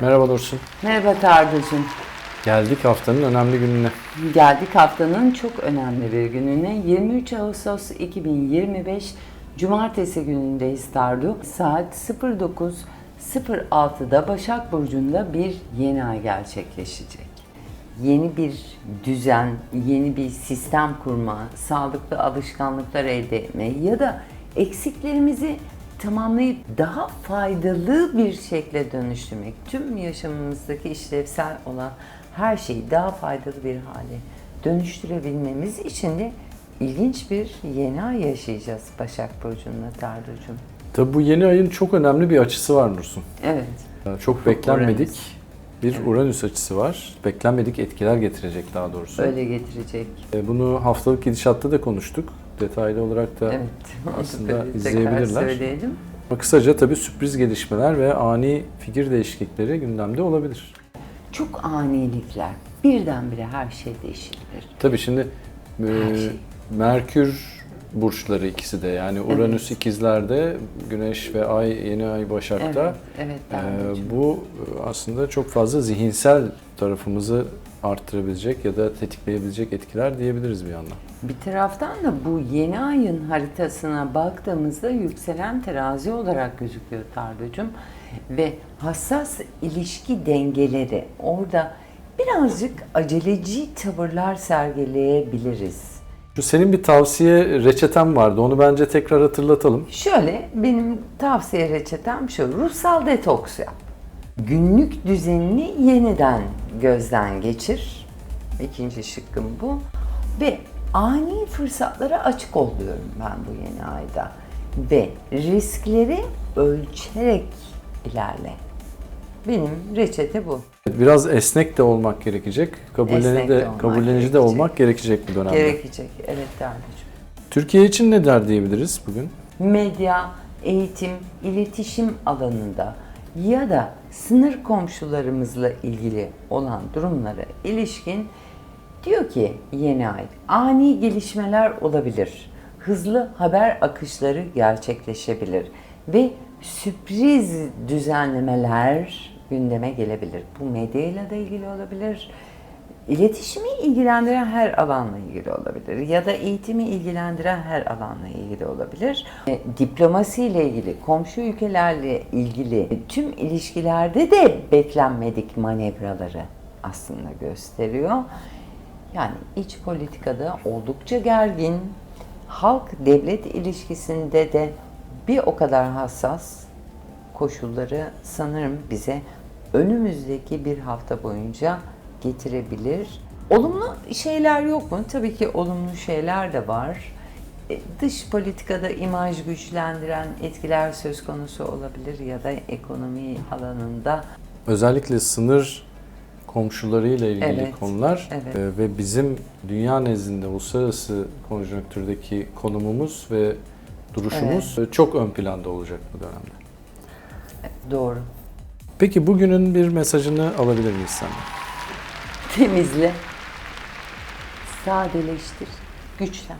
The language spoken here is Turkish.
Merhaba Dursun. Merhaba Tarducuğum. Geldik haftanın önemli gününe. Geldik haftanın çok önemli bir gününe. 23 Ağustos 2025 Cumartesi günündeyiz Tardu. Saat 09.06'da Başak Burcu'nda bir yeni ay gerçekleşecek. Yeni bir düzen, yeni bir sistem kurma, sağlıklı alışkanlıklar elde etme ya da eksiklerimizi tamamlayıp daha faydalı bir şekle dönüştürmek. Tüm yaşamımızdaki işlevsel olan her şeyi daha faydalı bir hale dönüştürebilmemiz için de ilginç bir yeni ay yaşayacağız Başak Burcu'nda Tarducuğum. Tabi bu yeni ayın çok önemli bir açısı var Dursun. Evet. Ee, Çok beklenmedik Uranüs. bir Uranüs açısı var. Beklenmedik etkiler getirecek daha doğrusu. Öyle getirecek. Ee, Bunu haftalık gidişatta da konuştuk. Detaylı olarak da Evet. aslında izleyebilirler. söyleyelim. Ama kısaca tabii sürpriz gelişmeler ve ani fikir değişiklikleri gündemde olabilir. Çok anilikler. Birdenbire her şey değişebilir. Tabii şimdi e, şey. Merkür burçları ikisi de yani Uranüs ikizlerde, Güneş ve Ay yeni ay Başak'ta. Evet, evet Tarducuğum. bu e, aslında çok fazla zihinsel tarafımızı arttırabilecek ya da tetikleyebilecek etkiler diyebiliriz bir yandan. Bir taraftan da bu yeni ayın haritasına baktığımızda yükselen terazi olarak gözüküyor Tarducuğum. Ve hassas ilişki dengeleri orada birazcık aceleci tavırlar sergileyebiliriz. Şu senin bir tavsiye reçeten vardı. Onu bence tekrar hatırlatalım. Şöyle benim tavsiye reçetem şu. Ruhsal detoks yap. Günlük düzenini yeniden gözden geçir. İkinci şıkkım bu. Ve ani fırsatlara açık oluyorum ben bu yeni ayda. Ve riskleri ölçerek ilerle. Benim reçete bu. Biraz esnek de olmak gerekecek. Kabullenici de, olmak kabullenici de olmak gerekecek bu dönemde. Gerekecek. Evet Tarducuğum. Türkiye için ne der diyebiliriz bugün? medya, eğitim, iletişim alanında ya da sınır komşularımızla ilgili olan durumlara ilişkin diyor ki yeni ay ani gelişmeler olabilir. Hızlı haber akışları gerçekleşebilir ve sürpriz düzenlemeler gündeme gelebilir. Bu medyayla da ilgili olabilir. İletişimi ilgilendiren her alanla ilgili olabilir ya da eğitimi ilgilendiren her alanla ilgili olabilir. E, Diplomasiyle ilgili, komşu ülkelerle ilgili tüm ilişkilerde de beklenmedik manevraları aslında gösteriyor. Yani iç politikada oldukça gergin, halk-devlet ilişkisinde de bir o kadar hassas koşulları sanırım bize önümüzdeki bir hafta boyunca getirebilir. Olumlu şeyler yok mu? Tabii ki olumlu şeyler de var. E, Dış politikada imaj güçlendiren etkiler söz konusu olabilir ya da ekonomi alanında Özellikle sınır komşularıyla ilgili Evet, konular evet. e, ve bizim dünya nezdinde uluslararası konjonktürdeki konumumuz ve duruşumuz e, çok ön planda olacak bu dönemde. doğru. Peki bugünün bir mesajını alabilir miyiz senden? Temizle, sadeleştir, güçlen.